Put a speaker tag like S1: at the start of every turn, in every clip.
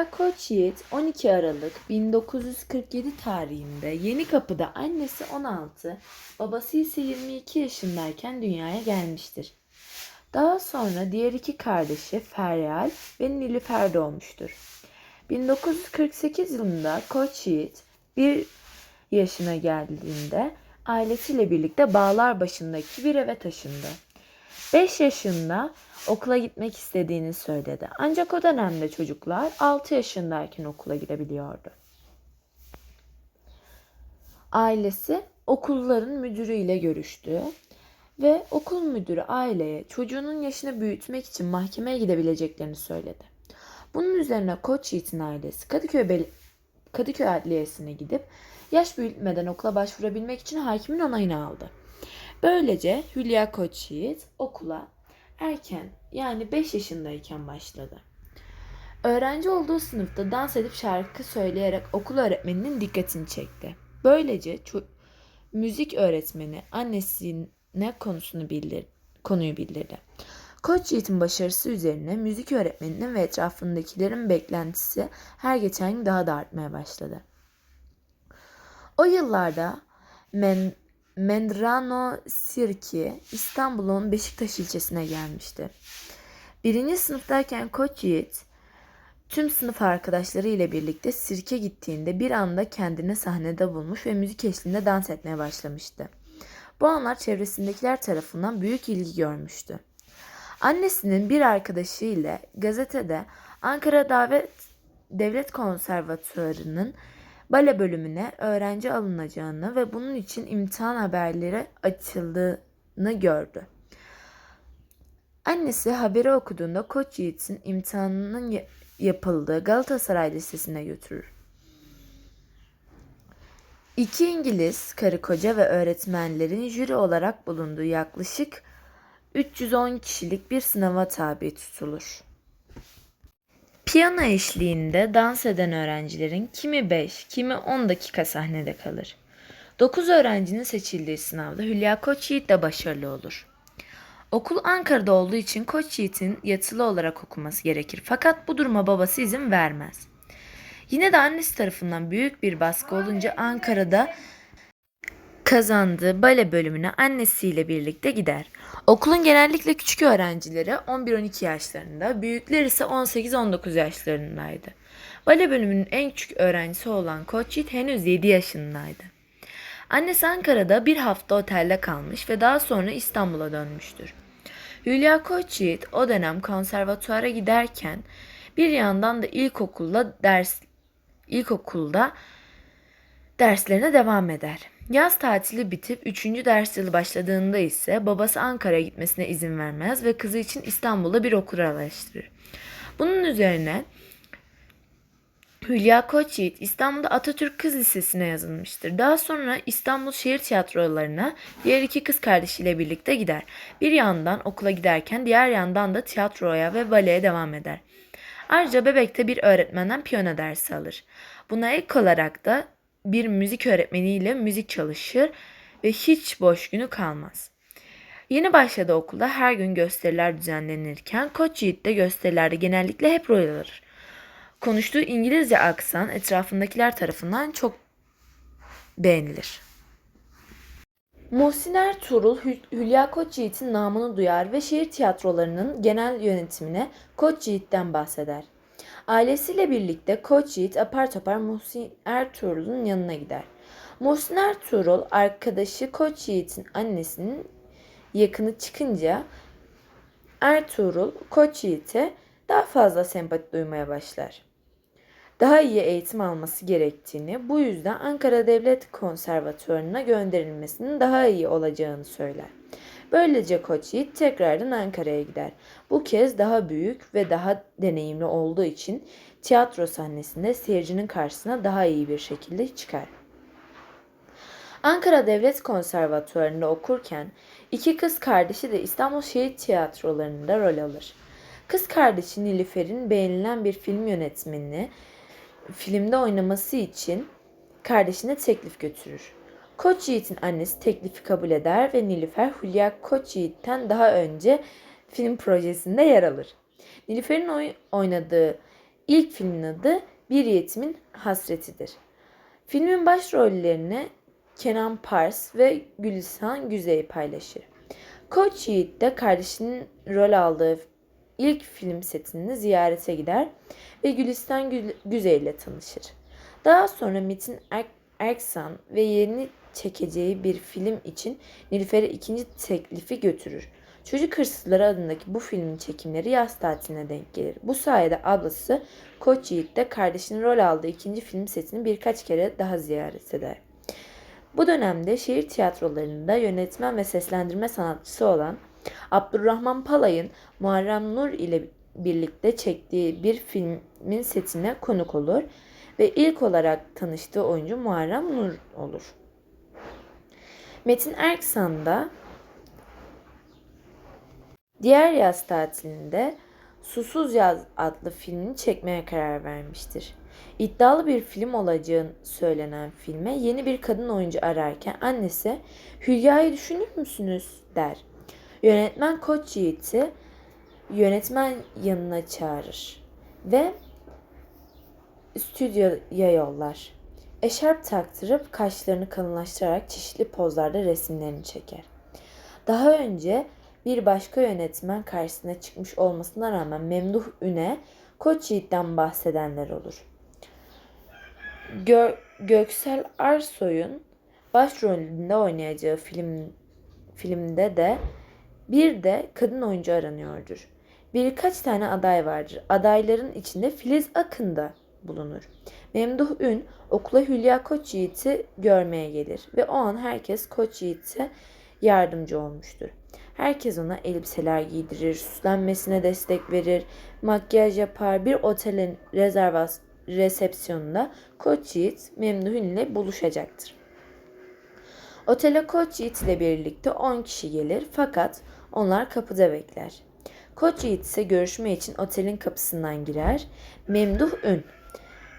S1: Hülya Koçyiğit 12 Aralık 1947 tarihinde Yenikapı'da annesi 16, babası ise 22 yaşındayken dünyaya gelmiştir. Daha sonra diğer iki kardeşi Feryal ve Nilüfer doğmuştur. 1948 yılında Koçyiğit 1 yaşına geldiğinde ailesiyle birlikte Bağlarbaşı'ndaki bir eve taşındı. 5 yaşında okula gitmek istediğini söyledi. Ancak o dönemde çocuklar 6 yaşındayken okula gidebiliyordu. Ailesi okulların müdürüyle görüştü ve okul müdürü aileye çocuğunun yaşını büyütmek için mahkemeye gidebileceklerini söyledi. Bunun üzerine Koç Yiğit'in ailesi Kadıköy, Bel- Kadıköy Adliyesi'ne gidip yaş büyütmeden okula başvurabilmek için hakimin onayını aldı. Böylece Hülya Koç Yiğit okula erken yani 5 yaşındayken başladı. Öğrenci olduğu sınıfta dans edip şarkı söyleyerek okul öğretmeninin dikkatini çekti. Böylece müzik öğretmeni annesine konusunu bildir konuyu bildirdi. Koç Yiğit'in başarısı üzerine müzik öğretmeninin ve etrafındakilerin beklentisi her geçen gün daha da artmaya başladı. O yıllarda Men Mendrano Sirki İstanbul'un Beşiktaş ilçesine gelmişti. Birinci sınıftayken Koç Yiğit tüm sınıf arkadaşları ile birlikte sirke gittiğinde bir anda kendini sahnede bulmuş ve müzik eşliğinde dans etmeye başlamıştı. Bu anlar çevresindekiler tarafından büyük ilgi görmüştü. Annesinin bir arkadaşı ile gazetede Ankara Davet Devlet Konservatuarı'nın bale bölümüne öğrenci alınacağını ve bunun için imtihan haberleri açıldığını gördü. Annesi haberi okuduğunda Koç Yiğit'in imtihanının ya- yapıldığı Galatasaray Lisesi'ne götürür. İki İngiliz karı koca ve öğretmenlerin jüri olarak bulunduğu yaklaşık 310 kişilik bir sınava tabi tutulur. Piyano eşliğinde dans eden öğrencilerin kimi 5, kimi 10 dakika sahnede kalır. 9 öğrencinin seçildiği sınavda Hülya Koçyiğit de başarılı olur. Okul Ankara'da olduğu için Koçyiğit'in yatılı olarak okuması gerekir fakat bu duruma babası izin vermez. Yine de annesi tarafından büyük bir baskı olunca Ankara'da kazandığı bale bölümüne annesiyle birlikte gider. Okulun genellikle küçük öğrencileri 11-12 yaşlarında, büyükler ise 18-19 yaşlarındaydı. Bale bölümünün en küçük öğrencisi olan Koçyiğit henüz 7 yaşındaydı. Annesi Ankara'da bir hafta otelde kalmış ve daha sonra İstanbul'a dönmüştür. Hülya Koçyiğit o dönem konservatuara giderken bir yandan da ilkokulda ders ilkokulda derslerine devam eder. Yaz tatili bitip 3. ders yılı başladığında ise babası Ankara'ya gitmesine izin vermez ve kızı için İstanbul'da bir okul araştırır. Bunun üzerine Hülya Koçyiğit İstanbul'da Atatürk Kız Lisesi'ne yazılmıştır. Daha sonra İstanbul Şehir Tiyatrolarına diğer iki kız kardeşiyle birlikte gider. Bir yandan okula giderken diğer yandan da tiyatroya ve baleye devam eder. Ayrıca Bebek'te bir öğretmenden piyano dersi alır. Buna ek olarak da bir müzik öğretmeniyle müzik çalışır ve hiç boş günü kalmaz. Yeni başladığı okulda her gün gösteriler düzenlenirken Koç Yiğit de gösterilerde genellikle hep rol alır. Konuştuğu İngilizce aksan etrafındakiler tarafından çok beğenilir. Muhsin Ertuğrul Hü- Hülya Koçyiğit'in namını duyar ve şehir tiyatrolarının genel yönetimine Koçyiğit'ten bahseder. Ailesiyle birlikte Koçyiğit apar topar Muhsin Ertuğrul'un yanına gider. Muhsin Ertuğrul arkadaşı Koçyiğit'in annesinin yakını çıkınca Ertuğrul Koçyiğit'e daha fazla sempati duymaya başlar. Daha iyi eğitim alması gerektiğini, bu yüzden Ankara Devlet Konservatuvarı'na gönderilmesinin daha iyi olacağını söyler. Böylece Koç Yiğit tekrardan Ankara'ya gider. Bu kez daha büyük ve daha deneyimli olduğu için tiyatro sahnesinde seyircinin karşısına daha iyi bir şekilde çıkar. Ankara Devlet Konservatuvarı'nda okurken iki kız kardeşi de İstanbul Şehir Tiyatroları'nda rol alır. Kız kardeşi Nilüfer'in beğenilen bir film yönetmenini filmde oynaması için kardeşine teklif götürür. Koç Yiğit'in annesi teklifi kabul eder ve Nilüfer Hülya Koç Yiğit'ten daha önce film projesinde yer alır. Nilüfer'in oy- oynadığı İlk filmin adı Bir Yetimin Hasretidir. Filmin başrollerini Kenan Pars ve Gülistan Güzey paylaşır. Koç Yiğit de kardeşinin rol aldığı ilk film setini ziyarete gider ve Gülistan Gü- Güzey ile tanışır. Daha sonra Metin Er- Erksan ve yeni çekeceği bir film için Nilüfer'e ikinci teklifi götürür. Çocuk Hırsızları adındaki bu filmin çekimleri yaz tatiline denk gelir. Bu sayede ablası Koç Yiğit de kardeşinin rol aldığı ikinci film setini birkaç kere daha ziyaret eder. Bu dönemde şehir tiyatrolarında yönetmen ve seslendirme sanatçısı olan Abdurrahman Palay'ın Muharrem Nur ile birlikte çektiği bir filmin setine konuk olur ve ilk olarak tanıştığı oyuncu Muharrem Nur olur. Metin Erksan da diğer yaz tatilinde Susuz Yaz adlı filmini çekmeye karar vermiştir. İddialı bir film olacağı söylenen filme yeni bir kadın oyuncu ararken annesi Hülya'yı düşünür müsünüz der. Yönetmen Koç Yiğit'i yönetmen yanına çağırır ve stüdyoya yollar. Eşarp taktırıp kaşlarını kalınlaştırarak çeşitli pozlarda resimlerini çeker. Daha önce bir başka yönetmen karşısına çıkmış olmasına rağmen Memduh Üne Koç Yiğit'ten bahsedenler olur. Gö- Göksel Arsoy'un başrolünde oynayacağı film filmde de bir de kadın oyuncu aranıyordur. Birkaç tane aday vardır. Adayların içinde Filiz Akın da bulunur. Memduh Ün okula Hülya Koç Yiğit'i görmeye gelir ve o an herkes Koç Yiğit'e yardımcı olmuştur. Herkes ona elbiseler giydirir, süslenmesine destek verir, makyaj yapar. Bir otelin rezervas resepsiyonunda Koç Yiğit Memduh Ün ile buluşacaktır. Otele Koç Yiğit ile birlikte 10 kişi gelir fakat onlar kapıda bekler. Koç Yiğit ise görüşme için otelin kapısından girer. Memduh Ün.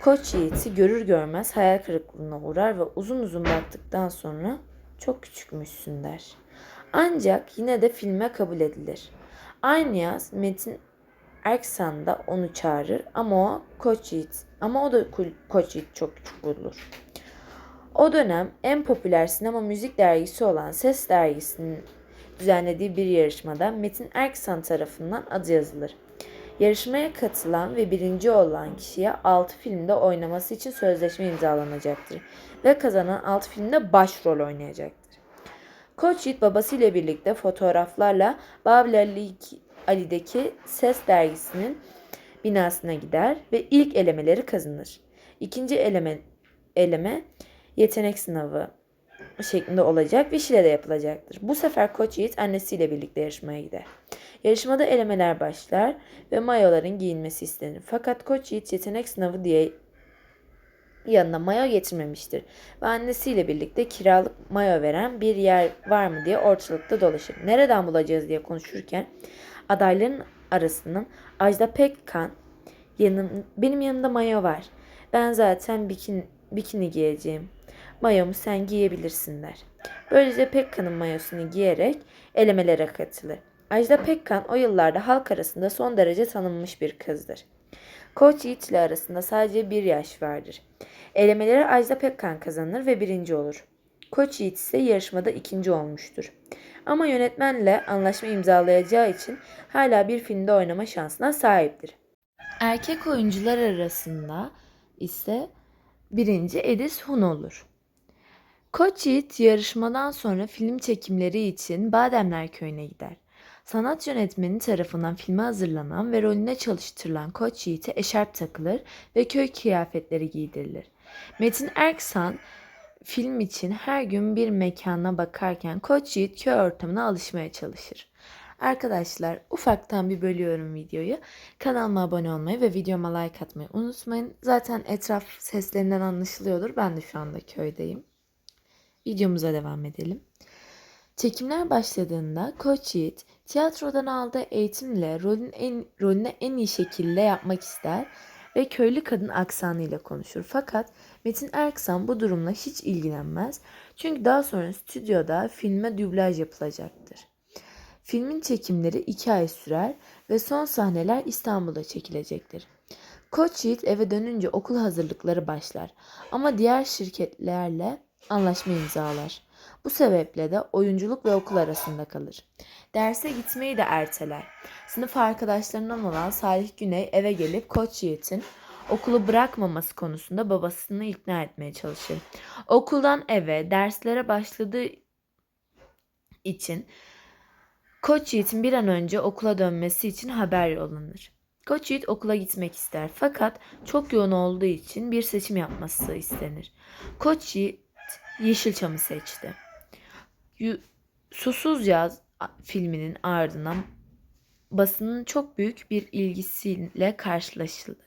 S1: Koç Yiğit'i görür görmez hayal kırıklığına uğrar ve uzun uzun baktıktan sonra çok küçükmüşsün der. Ancak yine de filme kabul edilir. Aynı yaz Metin Erksan da onu çağırır ama o Koç Yiğit ama o da Koç Yiğit çok küçük bulur. O dönem en popüler sinema müzik dergisi olan Ses dergisinin düzenlediği bir yarışmada Metin Erksan tarafından adı yazılır. Yarışmaya katılan ve birinci olan kişiye 6 filmde oynaması için sözleşme imzalanacaktır ve kazanan 6 filmde başrol oynayacaktır. Koç Yiğit babasıyla birlikte fotoğraflarla Babil Ali- Ali'deki Ses dergisinin binasına gider ve ilk elemeleri kazanır. İkinci eleme, eleme yetenek sınavı şeklinde olacak ve Şile'de yapılacaktır. Bu sefer Koç Yiğit annesiyle birlikte yarışmaya gider. Yarışmada elemeler başlar ve mayoların giyinmesi istenir. Fakat Koç Yiğit yetenek sınavı diye yanına mayo getirmemiştir. Ve annesiyle birlikte kiralık mayo veren bir yer var mı diye ortalıkta dolaşır. Nereden bulacağız diye konuşurken adayların arasından Ajda Pekkan yanım, benim yanımda mayo var. Ben zaten bikini, bikini giyeceğim. Mayomu sen giyebilirsin der. Böylece Pekkan'ın mayosunu giyerek elemelere katılır. Ajda Pekkan o yıllarda halk arasında son derece tanınmış bir kızdır. Koç Yiğit ile arasında sadece bir yaş vardır. Elemeleri Ajda Pekkan kazanır ve birinci olur. Koç Yiğit ise yarışmada ikinci olmuştur. Ama yönetmenle anlaşma imzalayacağı için hala bir filmde oynama şansına sahiptir. Erkek oyuncular arasında ise birinci Edis Hun olur. Koç Yiğit yarışmadan sonra film çekimleri için Bademler Köyü'ne gider. Sanat yönetmeni tarafından filme hazırlanan ve rolüne çalıştırılan Koç Yiğit'e eşarp takılır ve köy kıyafetleri giydirilir. Metin Erksan film için her gün bir mekana bakarken Koç Yiğit köy ortamına alışmaya çalışır. Arkadaşlar ufaktan bir bölüyorum videoyu. Kanalıma abone olmayı ve videoma like atmayı unutmayın. Zaten etraf seslerinden anlaşılıyordur. Ben de şu anda köydeyim. Videomuza devam edelim. Çekimler başladığında Koç Yiğit tiyatrodan aldığı eğitimle rolün en, rolünü en iyi şekilde yapmak ister ve köylü kadın aksanıyla konuşur. Fakat Metin Erksan bu durumla hiç ilgilenmez. Çünkü daha sonra stüdyoda filme dublaj yapılacaktır. Filmin çekimleri iki ay sürer ve son sahneler İstanbul'da çekilecektir. Koç Yiğit eve dönünce okul hazırlıkları başlar ama diğer şirketlerle anlaşma imzalar. Bu sebeple de oyunculuk ve okul arasında kalır. Derse gitmeyi de erteler. Sınıf arkadaşlarından olan Salih Güney eve gelip Koç Yiğit'in okulu bırakmaması konusunda babasını ikna etmeye çalışır. Okuldan eve, derslere başladığı için Koç Yiğit'in bir an önce okula dönmesi için haber yollanır. Koç Yiğit okula gitmek ister fakat çok yoğun olduğu için bir seçim yapması istenir. Koç Yiğit Yeşilçam'ı seçti. Susuz Yaz filminin ardından basının çok büyük bir ilgisiyle karşılaşılır.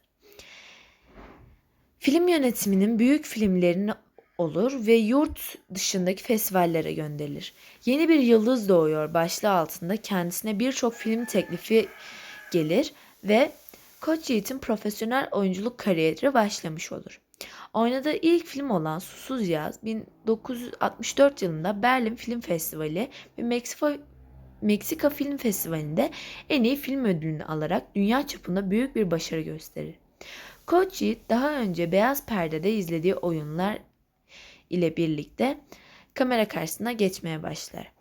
S1: Film yönetiminin büyük filmlerini olur ve yurt dışındaki festivallere gönderilir. Yeni bir yıldız doğuyor başlığı altında kendisine birçok film teklifi gelir ve Koç Yiğit'in profesyonel oyunculuk kariyeri başlamış olur. Oynadığı ilk film olan Susuz Yaz 1964 yılında Berlin Film Festivali ve Meksika Meksika Film Festivali'nde en iyi film ödülünü alarak dünya çapında büyük bir başarı gösterir. Koç Yiğit daha önce beyaz perdede izlediği oyunlar ile birlikte kamera karşısına geçmeye başlar.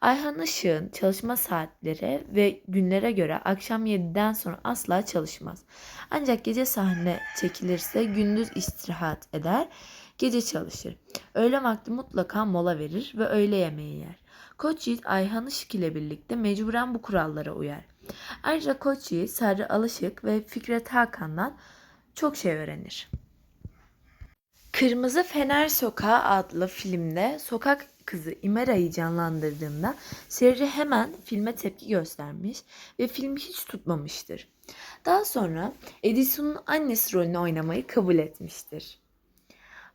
S1: Ayhan Işık'ın çalışma saatleri ve günlere göre akşam 7'den sonra asla çalışmaz. Ancak gece sahne çekilirse gündüz istirahat eder, gece çalışır. Öğle vakti mutlaka mola verir ve öğle yemeği yer. Koç Yiğit Ayhan Işık ile birlikte mecburen bu kurallara uyar. Ayrıca Koç Yiğit Sarı Alışık ve Fikret Hakan'dan çok şey öğrenir. Kırmızı Fener Sokağı adlı filmde sokak kızı İmera'yı canlandırdığında seyirci hemen filme tepki göstermiş ve film hiç tutmamıştır. Daha sonra Edison'un annesi rolünü oynamayı kabul etmiştir.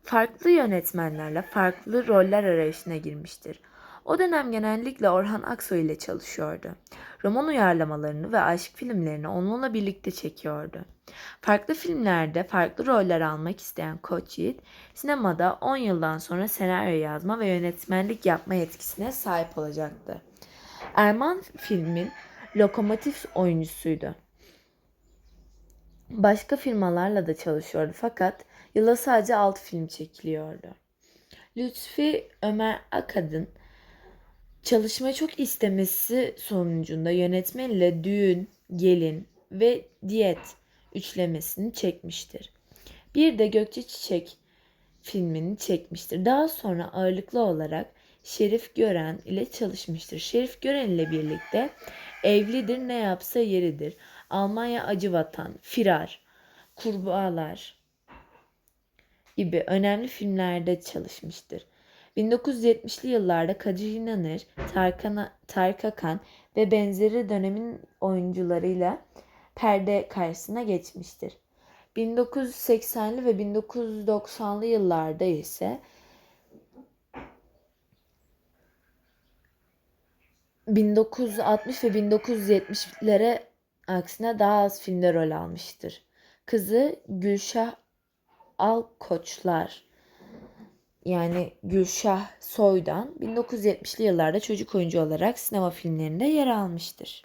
S1: Farklı yönetmenlerle farklı roller arayışına girmiştir. O dönem genellikle Orhan Aksoy ile çalışıyordu. Roman uyarlamalarını ve aşk filmlerini onunla birlikte çekiyordu. Farklı filmlerde farklı roller almak isteyen Koç Yiğit, sinemada 10 yıldan sonra senaryo yazma ve yönetmenlik yapma yetkisine sahip olacaktı. Erman filmin lokomotif oyuncusuydu. Başka firmalarla da çalışıyordu fakat yıla sadece 6 film çekiliyordu. Lütfi Ömer Akad'ın çalışmayı çok istemesi sonucunda yönetmenle Düğün, Gelin ve Diyet üçlemesini çekmiştir. Bir de Gökçe Çiçek filmini çekmiştir. Daha sonra ağırlıklı olarak Şerif Gören ile çalışmıştır. Şerif Gören ile birlikte Evlidir Ne Yapsa Yeridir, Almanya Acı Vatan, Firar, Kurbağalar gibi önemli filmlerde çalışmıştır. 1970'li yıllarda Kadir İnanır, Tarkan, Tarık Akan ve benzeri dönemin oyuncularıyla perde karşısına geçmiştir. 1980'li ve 1990'lı yıllarda ise 1960 ve 1970'lere aksine daha az filmde rol almıştır. Kızı Gülşah Alkoçlar yani Gülşah Soy'dan 1970'li yıllarda çocuk oyuncu olarak sinema filmlerinde yer almıştır.